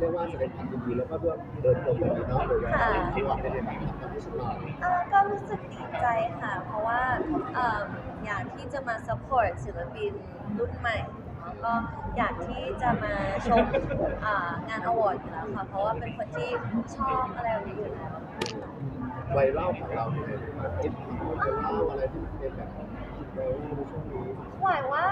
เรียกว่าแสดงความยินดีแล้วก็ร่วมเดินตรงแบบนี้เนาะหรือว่าที่ว่าเป็นในแบบความรู้สึกเราเอ่อก็รู้สึกดีใจค่ะ เพราะว่าเอ่ออยากที่จะมา support ศิลปินรุ่นใหม่ แล้วก็อยากที่จะมาชมงานอวอร์ดอยู่แล้วค่ะ เพราะว่าเป็นคนที่ชอบอะไรแบบนี้อยู่แล้วไวรัลของเราเนี่ยมันคิดไวรัลอะไรที่เป็นแบบไวรัลในช่วงนี้หวายว่า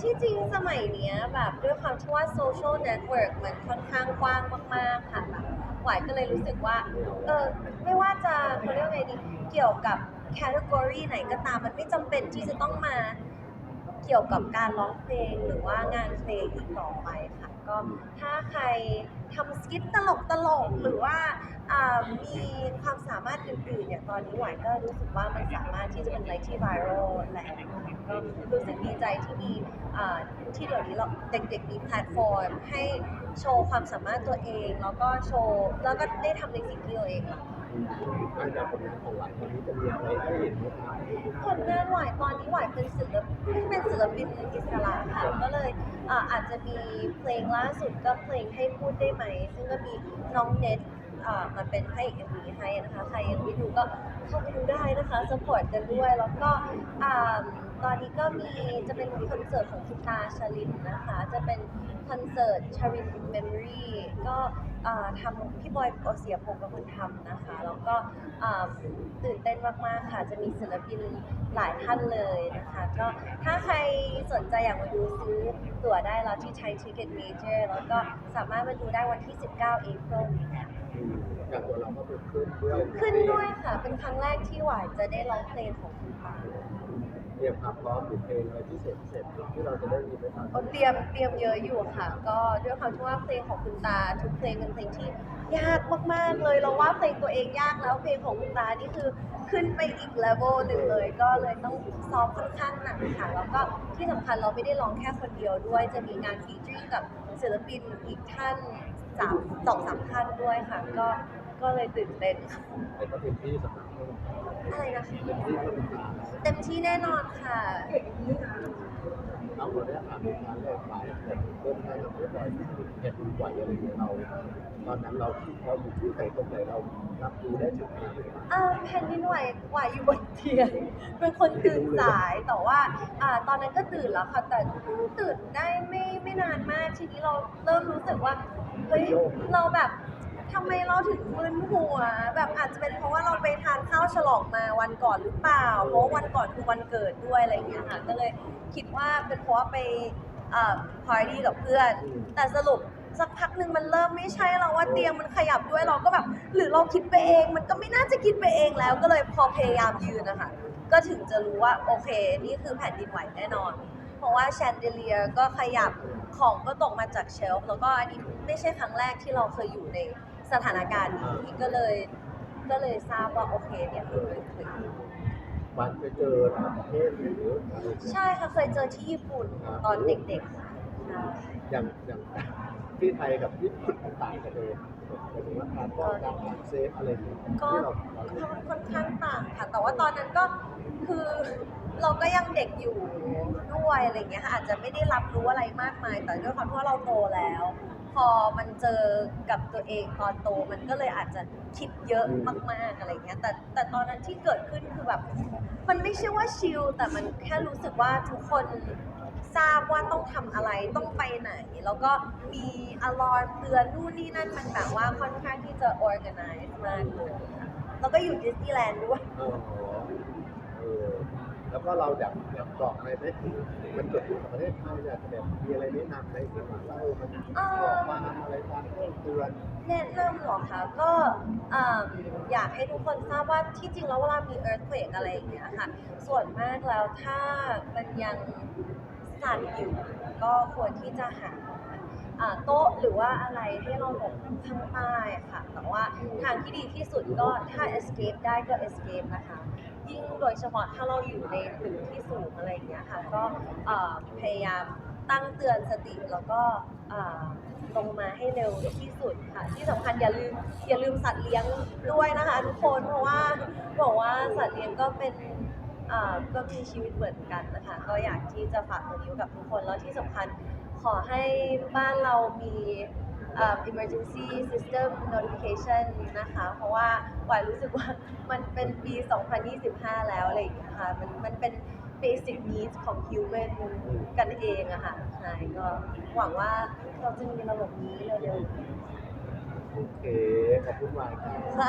ที่จริงสมัยเนี้ยแบบด้วยความที่ว่าโซเชียลเน็ตเวิร์กมันค่อนข้างกว้างมาก ๆ ค่ะแบบหวายก็เลยรู้สึกว่า เออไม่ว่าจะเขาเรียกไงดี เกี่ยวกับแคตตากรีไหนก็ตามมันไม่จำเป็นที่จะต้องมา กี่ยวกับการร้องเพลงหรือว่างานเพลงอีกต่อไปค่ะก็ถ้าใครทำสกิทตลกตลกๆหรือว่าอ่ามีความสามารถอื่นๆเนี่ยตอนนี้หวายก็รู้สึกว่ามันสามารถที่จะเป็นอะไรที่ไวรัลแหละก็รู้สึกดีใจที่มีอ่าที่เดี๋ยวนี้เราเด็กๆมีแพลตฟอร์ม ให้โชว์ความสามารถตัวเอง แล้วก็โชว์แล้วก็ได้ทำในสิ่งที่ตัวเองรักการจากผลงานของหลายคนนี้จะมีอะไรให้เห็นไหมครับผลงานหวายตอนนี้หวายเป็นศิลปินเป็นศิ ลปินอิสระค่ะ ก็เลยอ่าอาจจะมีเพลงล่าสุดก็เพลงให้พูดได้ไหม ซึ่งก็มีน้องเน็ตอ่ามาเป็นให้เอ็มวีให้นะคะ ใครยังไม่ดูก็เข้าไปดูได้นะคะสปอร์ตกันด้วย แล้วก็อ่าตอนนี้ก็มีจะเป็นคอนเสิร์ตของคุณตาชลินนะคะ จะเป็นคอนเสิร์ตชารินเมมโมรีก็อ่าทำพี่บอยโอเสียพงศ์เป็นคนทำนะคะ แล้วก็อ่าตื่นเต้นมาก ๆ ค่ะ จะมีศิลปินหลายท่านเลยนะคะ ก็ถ้าใคร สนใจอยากมาดูซื้อตั๋วได้แล้วที่ไทยทิเก็ตเมเจอร์แล้วก็สามารถมาดูได้วันที่ 19 April นี้ค่ะอย่างตัวเราก็เป็นขึ้นด้วยขึ้นด้วยค่ะ เป็นครั้งแรกที่หวายจะได้ร้องเพลงของคุณปา เตรียมความพร้อมหรือเพลงอะไรพิเศษพิเศษที่เราจะได้ยินได้ฟังก็เตรียมเตรียมเยอะอยู่ค่ะ ก็ด้วยความที่ว่าเพลงของคุณตาทุกเพลงเป็นเพลงที่ยากมากๆเลยเราว่าเพลงตัวเองยากแล้วเพลงของคุณตานี่คือขึ้นไปอีกเลเวลหนึ่งเลย ก็เลยต้องซ้อมค่อนข้างหนักค่ะแล้วก็ที่สำคัญเราไม่ได้ร้องแค่คนเดียวด้วย จะมีงานฟีเจอร์กับศิลปินอีกท่านสามสองสามท่านด้วยค่ะ ก็ ก็เลยตื่นเต้นค่ะแต่ก็เต็มที่สำหรับพวกเราอะไรนะคะเต็มที่ก็เป็นการเต็มที่แน่นอนค่ะ เราคนได้อ่านงานแรกไปแต่เริ่มได้เราเรียบร้อยเห็นไหวอะไรอย่างเงี้ยเรา ตอนนั้นเราเราอยู่ที่ไหนตรงไหนเรารับรู้ได้ถึงขนาดไหนอ่าแผ่นดินไหวไหวอยู่บนเตียง เป็นคนตื่นสายแต่ว่าอ่า ตอนนั้นก็ตื่นแล้วค่ะ แต่เพิ่งตื่นได้ไม่ไม่นานมาก ทีนี้เราเริ่มรู้สึกว่า เฮ้ย เราแบบ ทำไมเราถึงมึนหัว แบบอาจจะเป็นเพราะว่าเราไปทานข้าวฉลองมาวันก่อนหรือเปล่า เพราะวันก่อนคือวันเกิดด้วยอะไรอย่างเงี้ยค่ะ ก็เลยคิดว่าเป็นเพราะว่าไปอ่าพาร์ตี้กับเพื่อน แต่สรุปสักพักหนึ่งมันเริ่มไม่ใช่แล้วว่าเตียงมันขยับด้วยเราก็แบบ หรือเราคิดไปเอง มันก็ไม่น่าจะคิดไปเองแล้ว ก็เลยพอพยายามยืนนะคะก็ถึงจะรู้ว่าโอเค นี่คือแผ่นดินไหวแน่นอน เพราะว่าแชนเดเลียก็ขยับของก็ตกมาจากเชลฟ์แล้วก็อันนี้ไม่ใช่ครั้งแรกที่เราเคยอยู่ใน สถานการณ์นี้ก็เลยก็เลยทราบว่าโอเคเนี่ยคือเป็นคือวันไปเจอต่างประเทศหรืออะไรอย่างเงี้ยใช่ค่ะเคยเจอที่ญี่ปุ่นตอนเด็กๆค่ะใช่อย่างอย่างที่ไทยกับญี่ปุ่นต่างกันเลยหมายถึงว่าการป้องกันการเซฟอะไรอย่างเงี้ยก็ที่เราเราค่อนข้างต่างค่ะแต่ว่าตอนนั้นก็คือเราก็ยังเด็กอยู่ด้วยอะไรอย่างเงี้ยค่ะอาจจะไม่ได้รับรู้อะไรมากมาย แต่ด้วยความที่ว่าเราโตแล้ว พอมันเจอกับตัวเองตอนโตมันก็เลยอาจจะคิดเยอะมากๆอะไรเงี้ยแต่แต่ตอนนั้นที่เกิดขึ้นคือแบบ มันไม่ใช่ว่าชิลแต่มันแค่รู้สึกว่าทุกคนทราบว่าต้องทำอะไรต้องไปไหน แล้วก็มีอลอร์เตือนนู่นนี่นั่นมันแบบว่าค่อนข้างที่จะ organize มากแล้วก็อยู่ดิสนีย์แลนด์ด้วย แล้วก็เราอยากอยากบอกอะไรไหมมันเกิดขึ้นกับประเทศไทยเนี่ยแบบมีอะไรแนะนำไหมที่ว่าเรามันออกมาอะไรตามเรื่องเตือนแนะนำหรอคะก็อยากให้ทุกคนทราบว่าที่จริงแล้วเวลามี earthquake อะไรอย่างเงี้ยค่ะ ส่วนมากแล้วถ้ามันยังสั่นอยู่ก็ควรที่จะหาโต๊ะหรือว่าอะไรให้เราหลบข้างใต้ค่ะ แต่ว่าทางที่ดีที่สุดก็ถ้า escape ได้ก็ escape นะคะ ยิ่งโดยเฉพาะถ้าเราอยู่ในตึกที่สูงอะไรอย่างเงี้ยค่ะ ก็พยายามตั้งเตือนสติแล้วก็ลงมาให้เร็วที่สุดค่ะ ที่สำคัญอย่าลืมอย่าลืมสัตว์เลี้ยงด้วยนะคะทุกคนเพราะว่าบอกว่าสัตว์เลี้ยงก็เป็นก็มีชีวิตเหมือนกันนะคะก็อยากที่จะฝากตัวนี้ไว้กับทุกคนแล้วที่สำคัญขอให้บ้านเรามี emergency system notification นะคะ เพราะว่าหวายรู้สึกว่ามันเป็นปี 2025 แล้วอะไรอย่างเงี้ยค่ะ มันมันเป็น basic needs ของ human กันเองอะค่ะ ใช่ ก็หวังว่าเราจะมีระบบนี้เร็วๆ โอเค ขอบคุณมากครับ ค่ะ